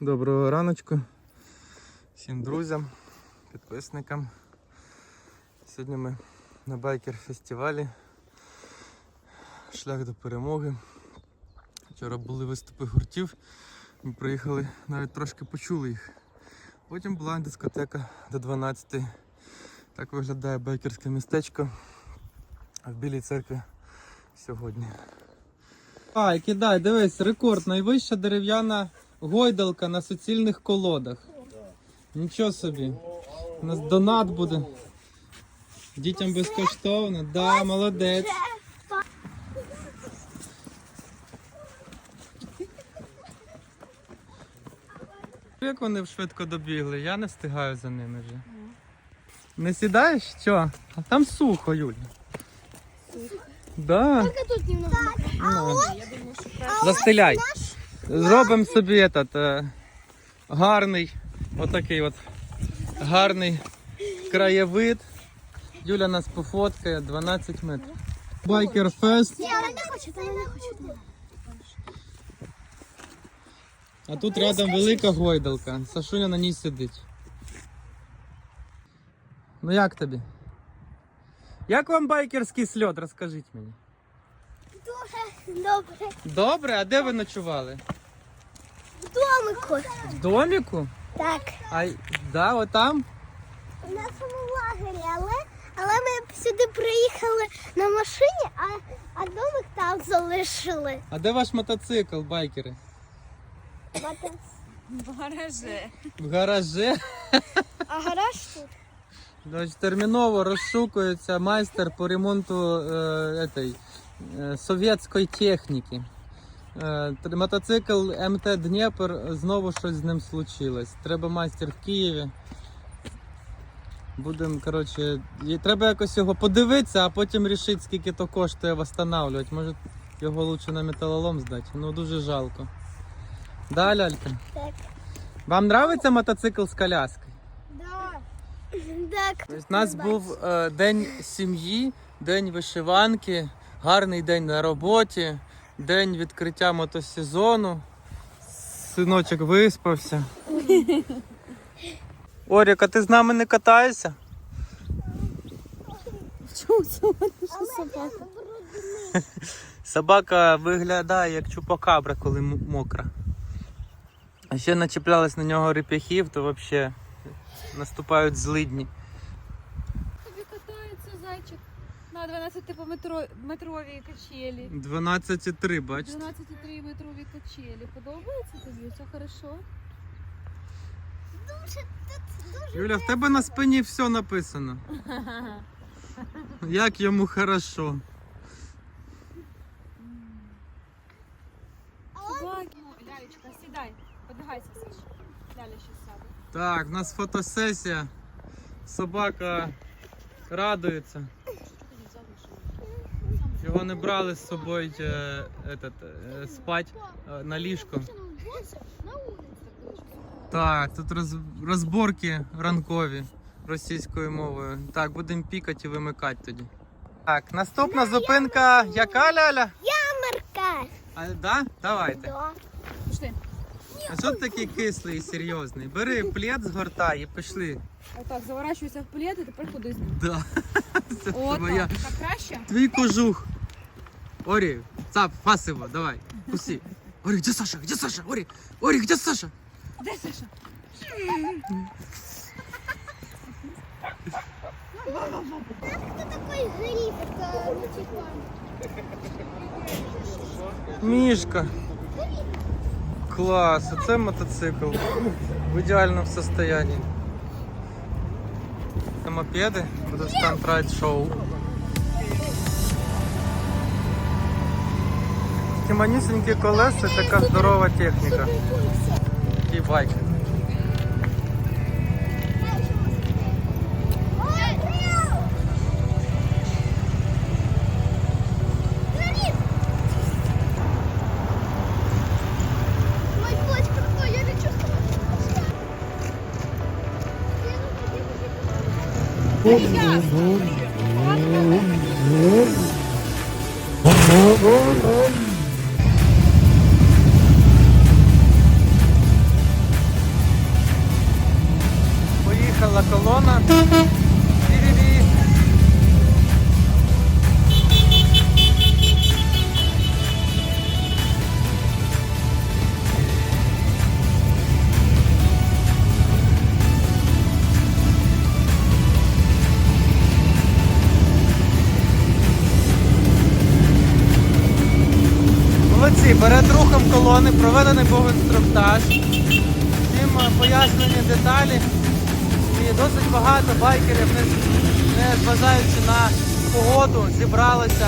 Доброго раночку всім друзям, підписникам. Сьогодні ми на байкер-фестивалі. Шлях до перемоги. Вчора були виступи гуртів. Ми приїхали, навіть трошки почули їх. Потім була дискотека до 12. Так виглядає байкерське містечко в Білій церкві сьогодні. Ай, кидай, дивись, рекорд. Найвища дерев'яна гойдалка на суцільних колодах. Нічого собі. У нас донат буде. Дітям безкоштовно. Да, молодець. Як вони швидко добігли, я не встигаю за ними вже. Не сідаєш? Що? А там сухо, Юль. Да. Только тут немного. Ну. Застеляй. Зробимо собі этот, е, гарний, отакий от гарний краєвид. Юля нас пофоткає 12 метрів. Байкер фест. Не, не хочет, она не хочет. А тут рядом велика гойдалка. Сашуня на ній сидить. Ну як тобі? Як вам байкерський сльот? Розкажіть мені. Дуже добре. Добре, а де ви ночували? В домику. В доміку? Так. А да, отам? У нашому лагері, але, але ми сюди приїхали на машині, а, а домик там залишили. А де ваш мотоцикл, байкери? В гараже. В гаражі. А гараж тут. Значить, терміново розшукується майстер по ремонту е, этой, е, совєтської техніки. Е, мотоцикл МТ Дніпр, знову щось з ним случилось. Треба майстер в Києві. Будемо, коротше, треба якось його подивитися, а потім рішити, скільки то коштує встановлювати. Може його лучше на металолом здати. Ну дуже жалко. Да, лялька? Так. Вам подобається мотоцикл з коляскою? Да. Так. У нас був е, день сім'ї, день вишиванки, гарний день на роботі, день відкриття мотосезону. Синочок виспався. Оріка, ти з нами не катаєшся? Чому це наша собака? Собака виглядає як чупакабра, коли мокра. А ще начіплялись на нього реп'яхів, то взагалі наступають злидні. На 12-метровій качелі. 12,3, бачите? 12,3 метрові качелі. Подобається тобі? Все хорошо? Дуже, тут дуже. Юля, в тебе на спині все написано. Як йому хорошо. Собаки. Лялечка, сідай. Подвигайся, Саш. Ляля ще сяде. Так, в нас фотосесія. Собака радується. Що ти не взяв машину? Його не брали з собою е, этот, е, спать е, на ліжко. Так, тут роз, розборки ранкові російською мовою. Так, будемо пікати і вимикати тоді. Так, наступна зупинка. Яка ляля? Марка. А, да? Давайте. Да. Пішли. А що ти такий кислий і серйозний? Бери плед, згортай і пішли. Отак, заворачуйся в плед і тепер ним. Да. Це О, твоя. так. Так краще? Твій кожух. Орі, цап, фас его, давай, пусти. Орі, где Саша? Где Саша? Орі, Орі, где Саша? Де Саша? Кто такой гриф? Это мультиплан. Мішка. Клас, це мотоцикл. В ідеальному состоянии. Це мопеди, буде стандрайд шоу. Такі манісенькі колеса, така здорова техніка. Такий байк. Мой плащ какой, я лечу на погоду, зібралися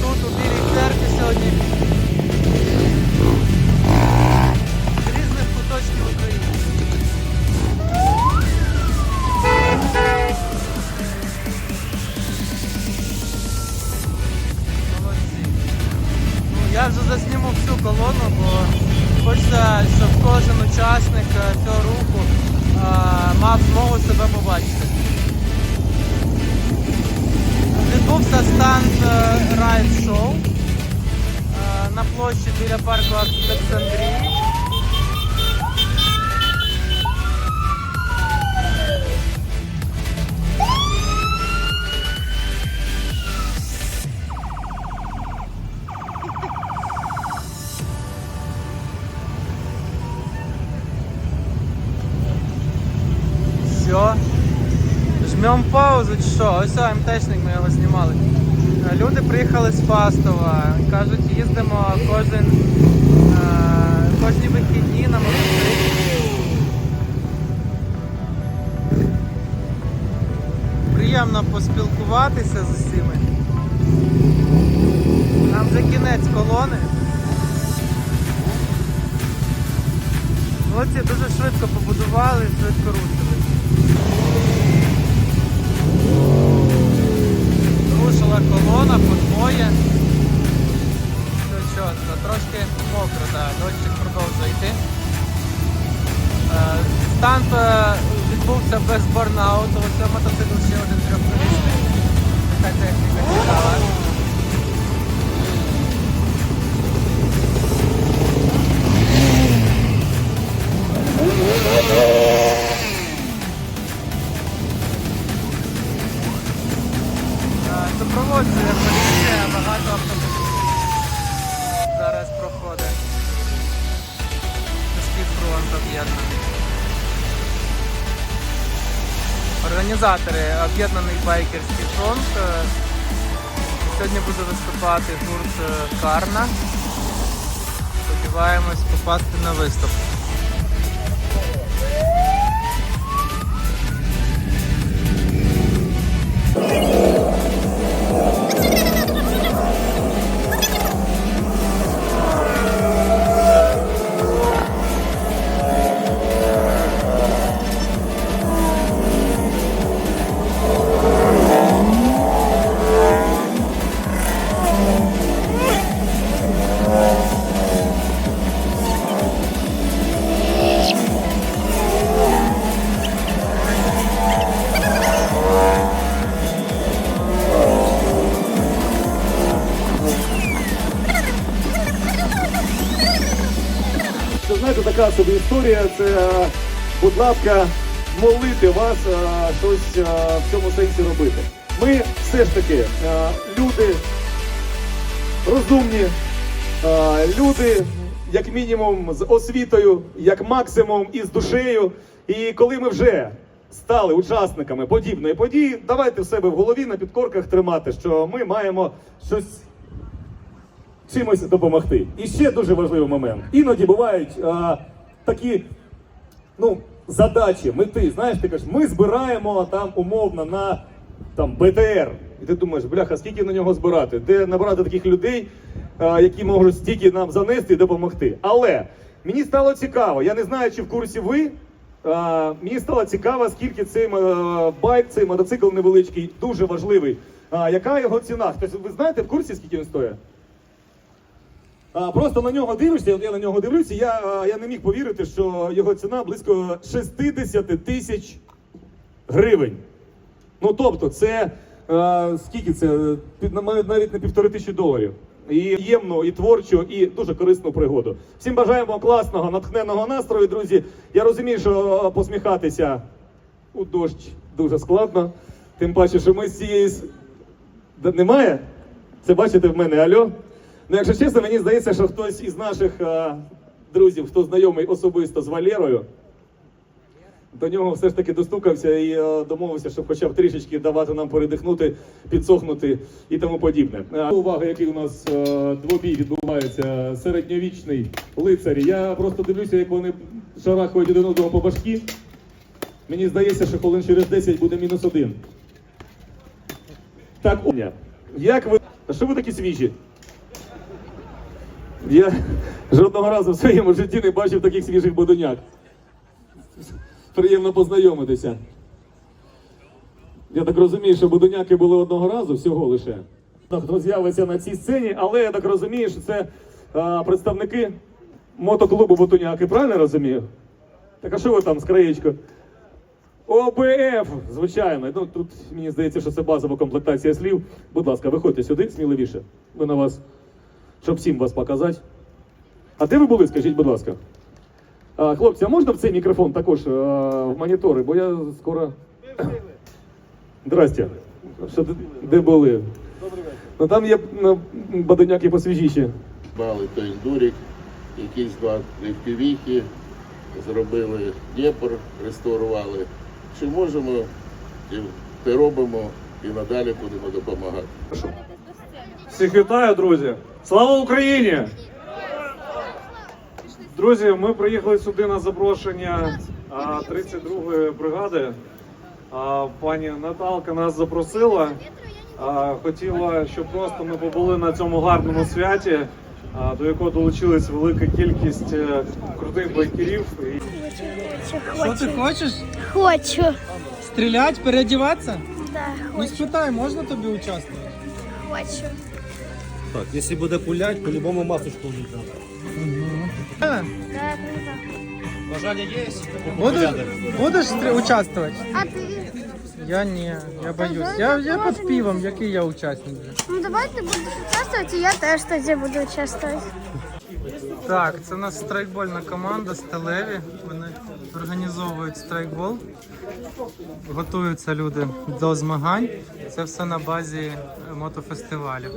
тут, у Білій церкві сьогодні. З різних куточків України. Ну, я вже засніму всю колону, бо хочеться, щоб кожен учасник е, цього руху е, мав змогу себе побачити. Відбувся станд райд шоу на площі біля парку Олександрії. Що? Ось МТшник, ми його знімали. Е, Люди приїхали з Фастова. Кажуть, їздимо кожен, е, кожні вихідні на мотоциклі. Приємно поспілкуватися з усіми. Нам вже кінець колони. Молодці, дуже швидко побудували, швидко рушили. Рушила колона по двоє. Все чітко, трошки мокро, так, дощик продовжує йти. Е, Станд е, відбувся без борнауту, ось мотоцикл ще один трьохколісний. Така техніка цікава. Е, Супроводжує поліція, багато автомобілів зараз проходить. Морський фронт об'єднаний. Організатори об'єднаний байкерський фронт. Сьогодні буде виступати гурт Карна. Сподіваємось попасти на виступ. Історія. Це, е, будь ласка, молити вас е, щось е, в цьому сенсі робити. Ми все ж таки люди розумні, люди, як мінімум, з освітою, як максимум із душею. І коли ми вже стали учасниками подібної події, давайте в себе в голові на підкорках тримати, що ми маємо щось чимось допомогти. І ще дуже важливий момент. Іноді бувають а, такі ну, задачі, мети. Знаєш, ти кажеш, ми збираємо там умовно на там, БТР. І ти думаєш, бляха, скільки на нього збирати? Де набрати таких людей, а, які можуть стільки нам занести і допомогти. Але мені стало цікаво, я не знаю, чи в курсі ви. А, мені стало цікаво, скільки цей е, байк, цей мотоцикл невеличкий, дуже важливий. А, яка його ціна? Хтось, ви знаєте в курсі, скільки він стоїть? Просто на нього дивишся, я на нього дивлюся, я, я не міг повірити, що його ціна близько 60 тисяч гривень. Ну тобто, це скільки це? Навіть не півтори тисячі доларів. І ємну, і творчу, і дуже корисну пригоду. Всім бажаємо класного, натхненного настрою, друзі. Я розумію, що посміхатися у дощ дуже складно. Тим паче, що ми з цієї. Немає? Це бачите в мене, альо? Ну, якщо чесно, мені здається, що хтось із наших а, друзів, хто знайомий особисто з Валерою, до нього все ж таки достукався і е, домовився, щоб хоча б трішечки давати нам передихнути, підсохнути і тому подібне. Е, Увага, який у нас е, двобій відбувається, середньовічний лицар. Я просто дивлюся, як вони шарахають один одного по башки. Мені здається, що хвилин через 10 буде мінус один. Так, Оня, як ви. А що ви такі свіжі? Я жодного разу в своєму житті не бачив таких свіжих бодуняк. Приємно познайомитися. Я так розумію, що будуняки були одного разу всього лише. Хто з'явиться на цій сцені, але я так розумію, що це а, представники мотоклубу Бутуняки, правильно розумію? Так а що ви там з краєчко? ОБФ, звичайно. Ну тут мені здається, що це базова комплектація слів. Будь ласка, виходьте сюди сміливіше. Ми на вас, щоб всім вас показати. А де ви були, скажіть, будь ласка? А, хлопці, а можна в цей мікрофон також а, в монітори, бо я скоро. Здрасте. Що де були? Ну там є ну, бадоняки посвіжіші. Мали той ендурік, якісь два FPV-хи, зробили Дніпр, реставрували. Чи можемо, і те робимо і надалі будемо допомагати. Всіх вітаю, друзі! Слава Україні! Друзі, ми приїхали сюди на запрошення а, 32-ї бригади. Пані Наталка нас запросила. Хотіла, щоб просто ми побули на цьому гарному святі, до якого долучилась велика кількість е, крутих байкерів. Що ти хочеш? Хочу. Стріляти, переодіватися? Да, Ну спитай, можна тобі участвувати? хочу. Так, если буде пулять, по-любому масочку вдіти. Да, да, Бажання є? Будеш, будеш стрі- участвувати? А ти? Я ні, я боюсь. Я, я під пивом, який я учасник. вже. Ну давай ти будеш участвувати, і я теж тоді буду участвувати. Так, це у нас страйкбольна команда Сталеві. Вони організовують страйкбол. Готуються люди до змагань. Це все на базі е, мотофестивалю.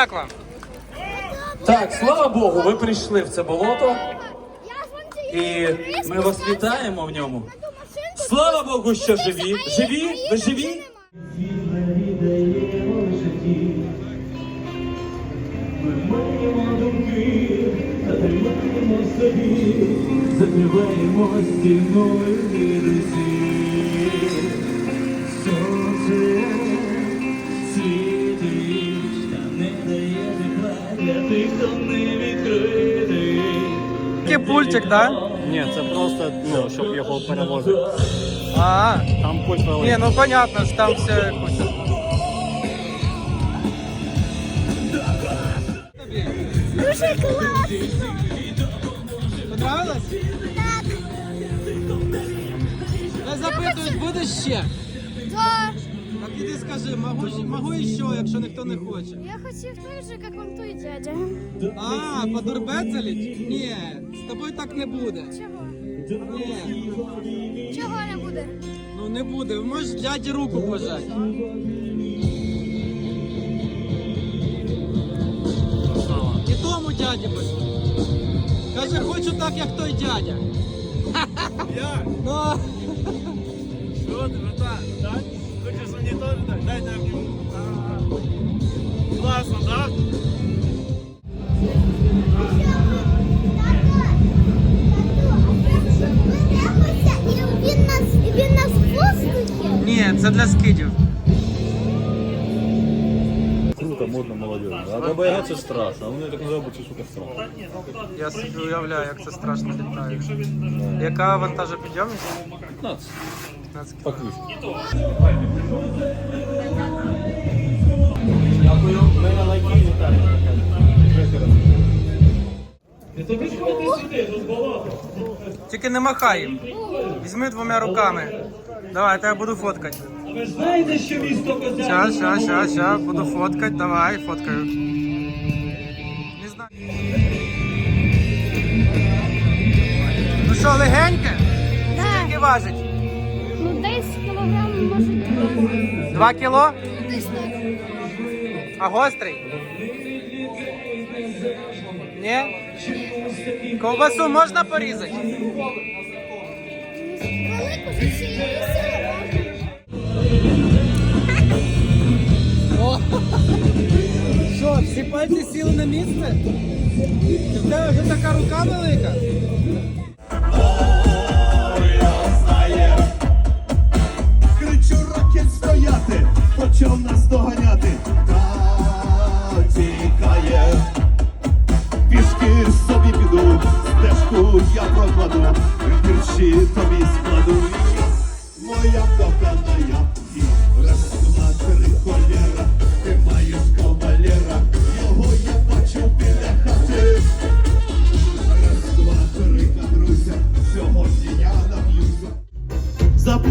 Як вам? Так, слава Богу, ви прийшли в це болото, і ми вас вітаємо в ньому. Слава Богу, що живі. Живі? Ви живі? Закриваємо стіною віруси. Пультик, да? Ні, це просто, ну, щоб його перевозити. А, Там пульт великий. ні, ну понятно, що там все куча. Дуже класно. Понравилось? Так. Я запитують, будеш ще? Да. Іди скажи, могу, могу і що, якщо ніхто не хоче. Я хотів той же, як он той дядя. А, подурбецеліть? Ні, з тобою так не буде. Чого? Ні, Чого не буде? ну не буде. Можеш дяді руку пожати. І тому дяді пожати. Каже, хочу так, як той дядя. Я? Ну, Що ти, братан? Так? Хочеш так? Дай так. Класно, так? Ні, це для скидів. Круто, модно, молодежь. А для боягатися страшно, а вони так називають, бо це сука страшно. Я собі уявляю, як це страшно літає. Яка вантажопідйомність? 15. 15 По. Дякую. Ми на лайки вітаємо. Тільки не махай їм. Візьми двома руками. Давай, я тебе буду фоткати. А Ви ж знаєте, що місто Козяк? Щас, щас, щас, щас, буду фоткати. Давай, фоткаю. Не знаю. Ну що, легеньке? Скільки важить? Два. Кіло? А гострий? Ні? Ковбасу можна порізати? Велику. Що, всі пальці сіли на місце? В тебе вже така рука велика?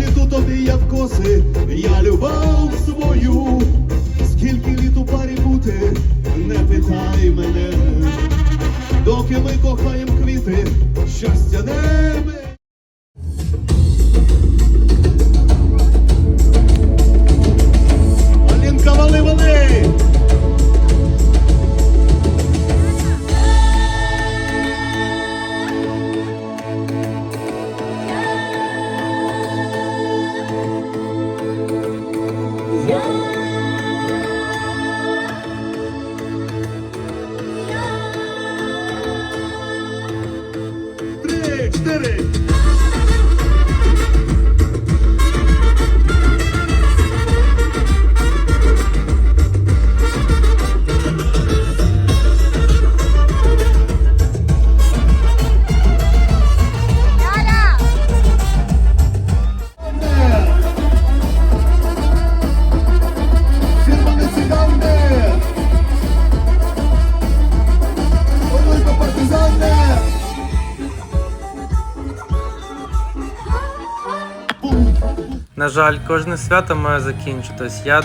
Запліту тобі я в коси, я любов свою. Скільки літ у парі бути, не питай мене. Доки ми кохаєм квіти, щастя небе. Алінка, вали, вали! Жаль, кожне свято має закінчитись. Я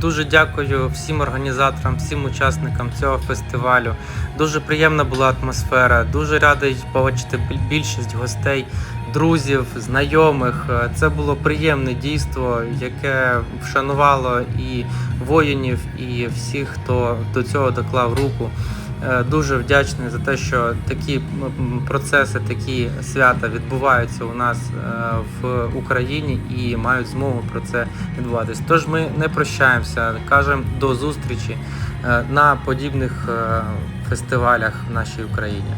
дуже дякую всім організаторам, всім учасникам цього фестивалю. Дуже приємна була атмосфера. Дуже радий побачити більшість гостей, друзів, знайомих. Це було приємне дійство, яке вшанувало і воїнів, і всіх, хто до цього доклав руку. Е, Дуже вдячний за те, що такі процеси, такі свята відбуваються у нас е, в Україні і мають змогу про це відбуватись. Тож ми не прощаємося, кажемо до зустрічі е, на подібних фестивалях в нашій Україні.